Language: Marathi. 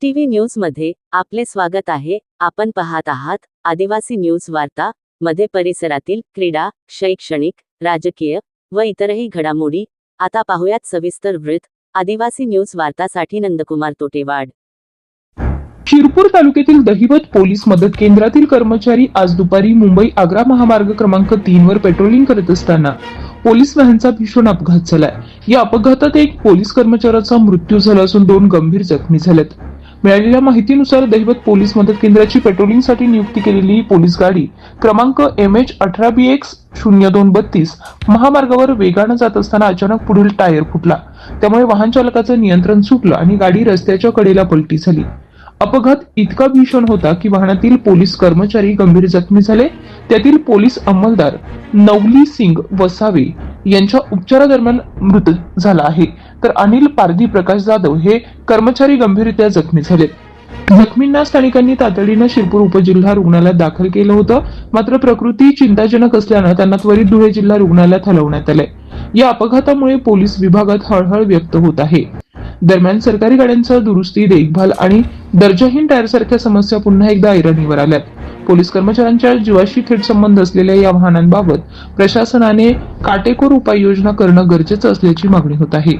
टीव्ही न्यूजमध्ये आपले स्वागत आहे. आपण पाहत आहात आदिवासी न्यूज वार्ता मध्ये परिसरातील क्रीडा शैक्षणिक राजकीय व इतरही घडामोडी. आता पाहुयात सविस्तर वृत्त. आदिवासी न्यूज वार्तासाठी नंदकुमार तोटेवाड. शिरपूर तालुक्यातील दहिवत पोलीस मदत केंद्रातील कर्मचारी आज दुपारी मुंबई आग्रा महामार्ग क्रमांक तीन वर पेट्रोलिंग करत असताना पोलीस व्हॅनचा भीषण अपघात झालाय. या अपघातात एक पोलीस कर्मचाऱ्याचा मृत्यू झाला असून दोन गंभीर जखमी झालेत. मिळालेल्या माहितीनुसार दहिवत पोलीस मदत केंद्राची पेट्रोलिंगसाठी नियुक्ती केलेली पोलीस गाडी क्रमांक एम एच अठरा बी एक्स शून्य दोन बत्तीस महामार्गावर वेगानं जात असताना अचानक पुढील टायर फुटला. त्यामुळे वाहन चालकाचं नियंत्रण सुटलं आणि गाडी रस्त्याच्या कडेला पलटी झाली. अपघात इतका भीषण होता की वाहनातील पोलीस कर्मचारी गंभीर जखमी झाले. त्यातील पोलीस अंमलदार नवली सिंग वसावे यांच्या उपचारादरम्यान मृत झाला आहे. तर अनिल पारधी प्रकाश जाधव हे कर्मचारी गंभीररित्या जखमी झाले. जखमींना स्थानिकांनी तातडीनं शिरपूर उपजिल्हा रुग्णालयात दाखल केलं होतं. मात्र प्रकृती चिंताजनक असल्यानं त्यांना त्वरित धुळे जिल्हा रुग्णालयात हलवण्यात आलंय. या अपघातामुळे पोलीस विभागात हळहळ व्यक्त होत आहे. दरम्यान सरकारी गाड्यांचं दुरुस्ती देखभाल आणि दर्जाहीन टायरसारख्या समस्या पुन्हा एकदा ऐरणीवर आल्यात. पोलीस कर्मचाऱ्यांच्या जीवाशी थेट संबंध असलेल्या या वाहनांबाबत प्रशासनाने काटेकोर उपाययोजना करणं गरजेचं असल्याची मागणी होत आहे.